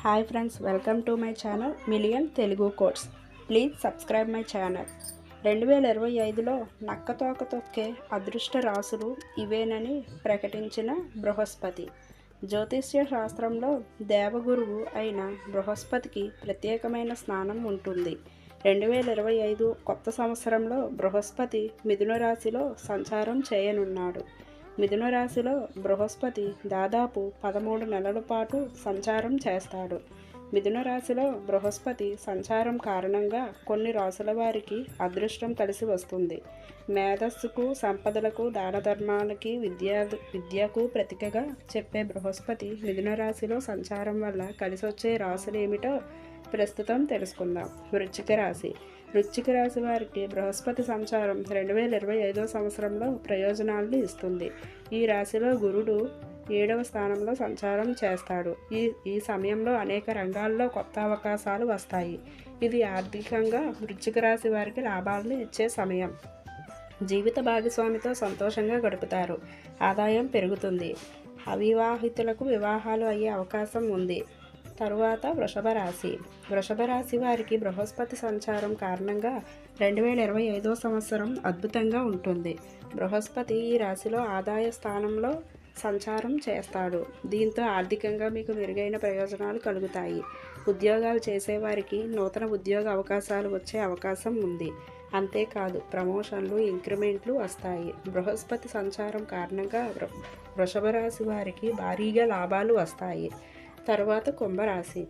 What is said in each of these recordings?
Hi friends welcome to my channel million Telugu course please subscribe my channel. రెండు వేల ఇరవై ఐదులో నక్కతోక తొక్కే అదృష్ట రాసులు ఇవేనని ప్రకటించిన బృహస్పతి. జ్యోతిష్య శాస్త్రంలో దేవగురువు అయిన బృహస్పతికి ప్రత్యేకమైన స్నానం ఉంటుంది. రెండు వేల ఇరవై ఐదు కొత్త సంవత్సరంలో బృహస్పతి మిథున రాశిలో సంచారం చేయనున్నాడు. మిథున రాశిలో బృహస్పతి దాదాపు పదమూడు నెలల పాటు సంచారం చేస్తాడు. మిథున రాశిలో బృహస్పతి సంచారం కారణంగా కొన్ని రాసుల వారికి అదృష్టం కలిసి వస్తుంది. మేధస్సుకు సంపదలకు దాన ధర్మాలకి విద్యా విద్యకు ప్రతికగా చెప్పే బృహస్పతి మిథున రాశిలో సంచారం వల్ల కలిసి వచ్చే ఏమిటో ప్రస్తుతం తెలుసుకుందాం. వృచ్చిక రాశి. వృచ్చిక రాశి వారికి బృహస్పతి సంచారం రెండు వేల ఇరవై ఐదో సంవత్సరంలో ప్రయోజనాలను ఇస్తుంది. ఈ రాశిలో గురుడు ఏడవ స్థానంలో సంచారం చేస్తాడు. ఈ ఈ సమయంలో అనేక రంగాల్లో కొత్త అవకాశాలు వస్తాయి. ఇది ఆర్థికంగా వృచ్చిక రాశి వారికి లాభాలను ఇచ్చే సమయం. జీవిత భాగస్వామితో సంతోషంగా గడుపుతారు. ఆదాయం పెరుగుతుంది. అవివాహితులకు వివాహాలు అయ్యే అవకాశం ఉంది. తరువాత వృషభ రాశి వృషభ రాశి వారికి బృహస్పతి సంచారం కారణంగా రెండు వేల ఇరవై ఐదో సంవత్సరం అద్భుతంగా ఉంటుంది. బృహస్పతి ఈ రాశిలో ఆదాయ స్థానంలో సంచారం చేస్తాడు. దీంతో ఆర్థికంగా మీకు మెరుగైన ప్రయోజనాలు కలుగుతాయి. ఉద్యోగాలు చేసేవారికి నూతన ఉద్యోగ అవకాశాలు వచ్చే అవకాశం ఉంది. అంతేకాదు ప్రమోషన్లు ఇంక్రిమెంట్లు వస్తాయి. బృహస్పతి సంచారం కారణంగా వృషభ రాశి వారికి భారీగా లాభాలు వస్తాయి. తర్వాత కుంభరాశి.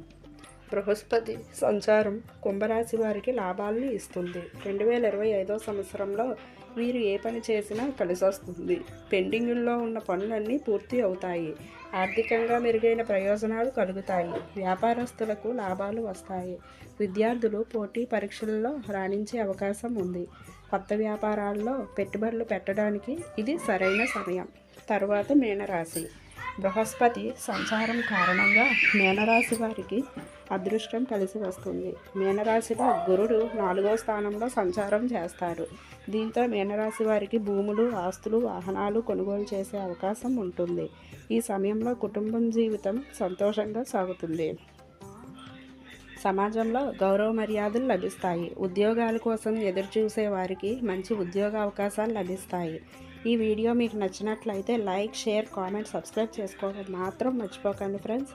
బృహస్పతి సంచారం కుంభరాశి వారికి లాభాలను ఇస్తుంది. రెండు వేల ఇరవై ఐదో సంవత్సరంలో వీరు ఏ పని చేసినా కలిసి వస్తుంది పెండింగుల్లో ఉన్న పనులన్నీ పూర్తి అవుతాయి. ఆర్థికంగా మెరుగైన ప్రయోజనాలు కలుగుతాయి. వ్యాపారస్తులకు లాభాలు వస్తాయి. విద్యార్థులు పోటీ పరీక్షల్లో రాణించే అవకాశం ఉంది. కొత్త వ్యాపారాల్లో పెట్టుబడులు పెట్టడానికి ఇది సరైన సమయం. తరువాత మీనరాశి. బృహస్పతి సంచారం కారణంగా మీనరాశి వారికి అదృష్టం కలిసి వస్తుంది. మీనరాశిలో గురుడు నాలుగో స్థానంలో సంచారం చేస్తారు దీంతో మీనరాశి వారికి భూములు ఆస్తులు వాహనాలు కొనుగోలు చేసే అవకాశం ఉంటుంది. ఈ సమయంలో కుటుంబం జీవితం సంతోషంగా సాగుతుంది. సమాజంలో గౌరవ మర్యాదలు లభిస్తాయి. ఉద్యోగాల కోసం ఎదురు చూసే వారికి మంచి ఉద్యోగ అవకాశాలు లభిస్తాయి. ఈ వీడియో మీకు నచ్చినట్లయితే లైక్ షేర్ కామెంట్ సబ్స్క్రైబ్ చేసుకోవడం మాత్రం మర్చిపోకండి ఫ్రెండ్స్.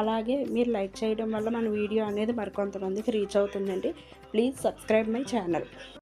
అలాగే మీరు లైక్ చేయడం వల్ల మన వీడియో అనేది మరికొంతమందికి రీచ్ అవుతుందండి. Please subscribe my channel.